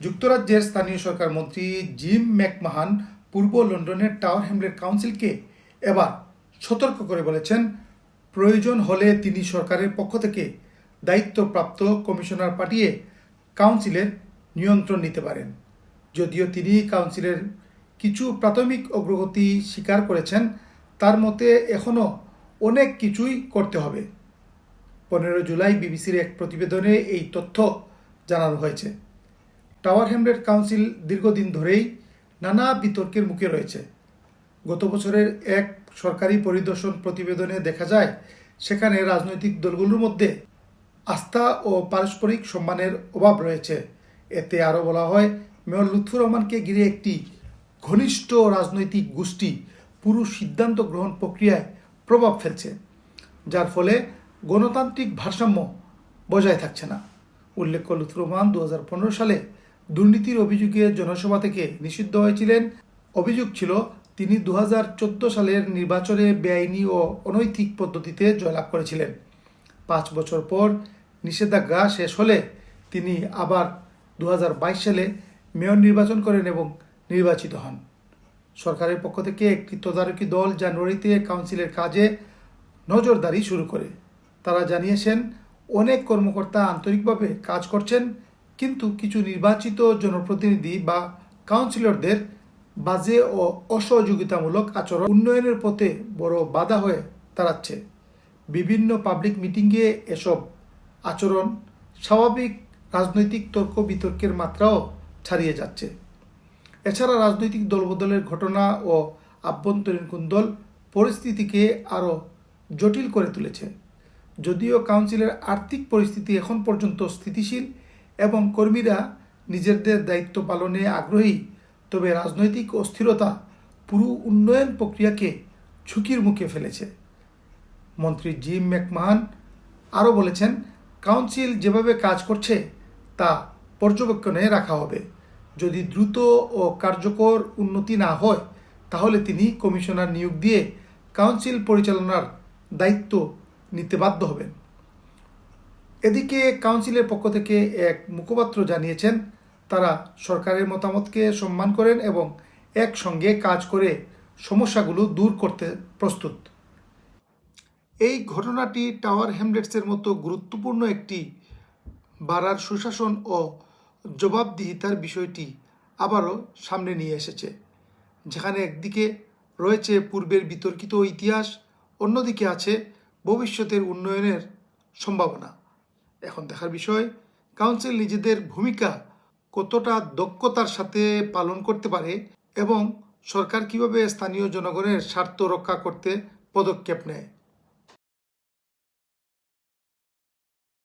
যুক্তরাজ্যের স্থানীয় সরকার মন্ত্রী জিম ম্যাকমাহান পূর্ব লন্ডনের টাওয়ার হ্যামলেট কাউন্সিলকে এবার সতর্ক করে বলেছেন, প্রয়োজন হলে তিনি সরকারের পক্ষ থেকে দায়িত্বপ্রাপ্ত কমিশনার পাঠিয়ে কাউন্সিলের নিয়ন্ত্রণ নিতে পারেন। যদিও তিনি কাউন্সিলের কিছু প্রাথমিক অগ্রগতি স্বীকার করেছেন, তার মতে এখনও অনেক কিছুই করতে হবে। পনেরো জুলাই বিবিসির এক প্রতিবেদনে এই তথ্য জানানো হয়েছে। টাওয়ার হ্যামলেট কাউন্সিল দীর্ঘদিন ধরেই নানা বিতর্কের মুখে রয়েছে। গত বছরের এক সরকারি পরিদর্শন প্রতিবেদনে দেখা যায়, সেখানে রাজনৈতিক দলগুলোর মধ্যে আস্থা ও পারস্পরিক সম্মানের অভাব রয়েছে। এতে আরও বলা হয়, মেয়র লুৎফুর রহমানকে ঘিরে একটি ঘনিষ্ঠ রাজনৈতিক গোষ্ঠী পুরো সিদ্ধান্ত গ্রহণ প্রক্রিয়ায় প্রভাব ফেলছে, যার ফলে গণতান্ত্রিক ভারসাম্য বজায় থাকছে না। উল্লেখ্য, লুৎফুর রহমান দু হাজার পনেরো সালে দুর্নীতির অভিযোগে জনসভা থেকে নিষিদ্ধ হয়েছিলেন। অভিযোগ ছিল, তিনি দু হাজার চোদ্দ সালের নির্বাচনে বেআইনি ও অনৈতিক পদ্ধতিতে জয়লাভ করেছিলেন। পাঁচ বছর পর নিষেধাজ্ঞা শেষ হলে তিনি আবার দু হাজার বাইশ সালে মেয়র নির্বাচন করেন এবং নির্বাচিত হন। সরকারের পক্ষ থেকে একটি তদারকি দল জানুয়ারিতে কাউন্সিলের কাজে নজরদারি শুরু করে। তারা জানিয়েছেন, অনেক কর্মকর্তা আন্তরিকভাবে কাজ করছেন কিন্তু কিছু নির্বাচিত জনপ্রতিনিধি বা কাউন্সিলরদের বাজে ও অসহযোগিতামূলক আচরণ উন্নয়নের পথে বড় বাধা হয়ে দাঁড়াচ্ছে। বিভিন্ন পাবলিক মিটিংয়ে এসব আচরণ স্বাভাবিক রাজনৈতিক তর্ক বিতর্কের মাত্রাও ছাড়িয়ে যাচ্ছে। এছাড়া রাজনৈতিক দলবদলের ঘটনা ও আভ্যন্তরীণ কুন্দল পরিস্থিতিকে আরও জটিল করে তুলেছে। যদিও কাউন্সিলের আর্থিক পরিস্থিতি এখন পর্যন্ত স্থিতিশীল এবং কর্মীরা নিজেদের দায়িত্ব পালনে আগ্রহী। তবে রাজনৈতিক অস্থিরতা পুরো উন্নয়ন প্রক্রিয়াকে ঝুঁকির মুখে ফেলেছে। মন্ত্রী জিম ম্যাকমাহান আরও বলেছেন, কাউন্সিল যেভাবে কাজ করছে, তা পর্যবেক্ষণে রাখা হবে। যদি দ্রুত ও কার্যকর উন্নতি না হয়, তাহলে তিনি কমিশনার নিয়োগ দিয়ে কাউন্সিল পরিচালনার দায়িত্ব নিতে বাধ্য হবেন। এদিকে কাউন্সিলের পক্ষ থেকে এক মুখপাত্র জানিয়েছেন, তারা সরকারের মতামতকে সম্মান করেন এবং একসঙ্গে কাজ করে সমস্যাগুলো দূর করতে প্রস্তুত। এই ঘটনাটি টাওয়ার হ্যামলেটসের মতো গুরুত্বপূর্ণ একটি বাড়ার সুশাসন ও জবাবদিহিতার বিষয়টি আবারও সামনে নিয়ে এসেছে, যেখানে একদিকে রয়েছে পূর্বের বিতর্কিত ইতিহাস, অন্যদিকে আছে ভবিষ্যতের উন্নয়নের সম্ভাবনা। এখন দেখার বিষয় কাউন্সিল নিজেদের ভূমিকা কতটা দক্ষতার সাথে পালন করতে পারে এবং সরকার কীভাবে স্থানীয় জনগণের স্বার্থ রক্ষা করতে পদক্ষেপ নেয়?